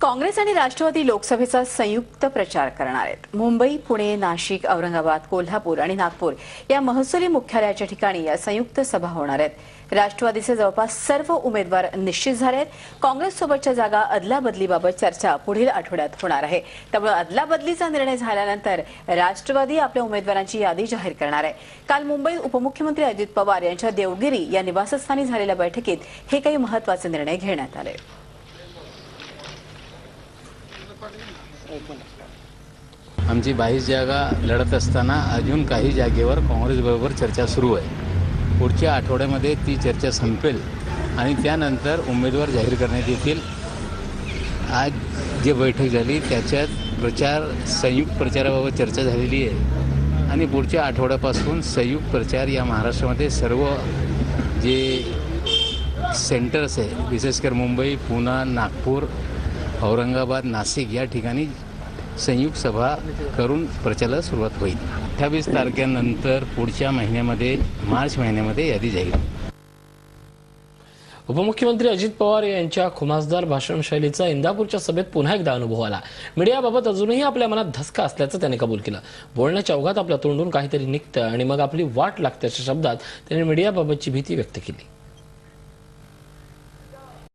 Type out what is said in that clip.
काँग्रेस आणि राष्ट्रवादी लोकसभेचा संयुक्त प्रचार करणार आहेत. मुंबई पुणे नाशिक औरंगाबाद कोल्हापूर आणि नागपूर या महसुली मुख्यालयाच्या ठिकाणी या संयुक्त सभा होणार आहेत. राष्ट्रवादीचे जवळपास सर्व उमेदवार निश्चित झाले आहेत. काँग्रेससोबतच्या जागा अदलाबदलीबाबत चर्चा पुढील आठवड्यात होणार आहे. त्यामुळे अदलाबदलीचा निर्णय झाल्यानंतर राष्ट्रवादी आपल्या उमेदवारांची यादी जाहीर करणार आहे. काल मुंबईत उपमुख्यमंत्री अजित पवार यांच्या देवगिरी या निवासस्थानी झालेल्या बैठकीत हे काही महत्त्वाचे निर्णय घेण्यात आले. आमची बावीस जागा लढत असताना अजून काही जागेवर काँग्रेसबरोबर चर्चा सुरू आहे. पुढच्या आठवड्यामध्ये ती चर्चा संपेल आणि त्यानंतर उमेदवार जाहीर करण्यात येतील. आज जी बैठक झाली त्याच्यात प्रचार संयुक्त प्रचाराबाबत चर्चा झालेली आहे. आणि पुढच्या आठवड्यापासून संयुक्त प्रचार या महाराष्ट्रामध्ये सर्व जे सेंटर्स आहे विशेषकर मुंबई पुणे नागपूर औरंगाबाद नाशिक या ठिकाणी संयुक्त सभा करून प्रचाराला सुरुवात होईल. अठ्ठावीस तारखेनंतर पुढच्या महिन्यामध्ये मार्च महिन्यामध्ये यादी जाईल. उपमुख्यमंत्री अजित पवार यांच्या खुमासदार भाषणशैलीचा इंदापूरच्या सभेत पुन्हा एकदा अनुभव आला. मीडियाबाबत अजूनही आपल्या मनात धसका असल्याचं त्यांनी कबूल केलं. बोलण्याच्या अवघात आपल्या तोंडून काहीतरी निघतं आणि मग आपली वाट लागते अशा शब्दात त्यांनी मीडियाबाबतची भीती व्यक्त केली.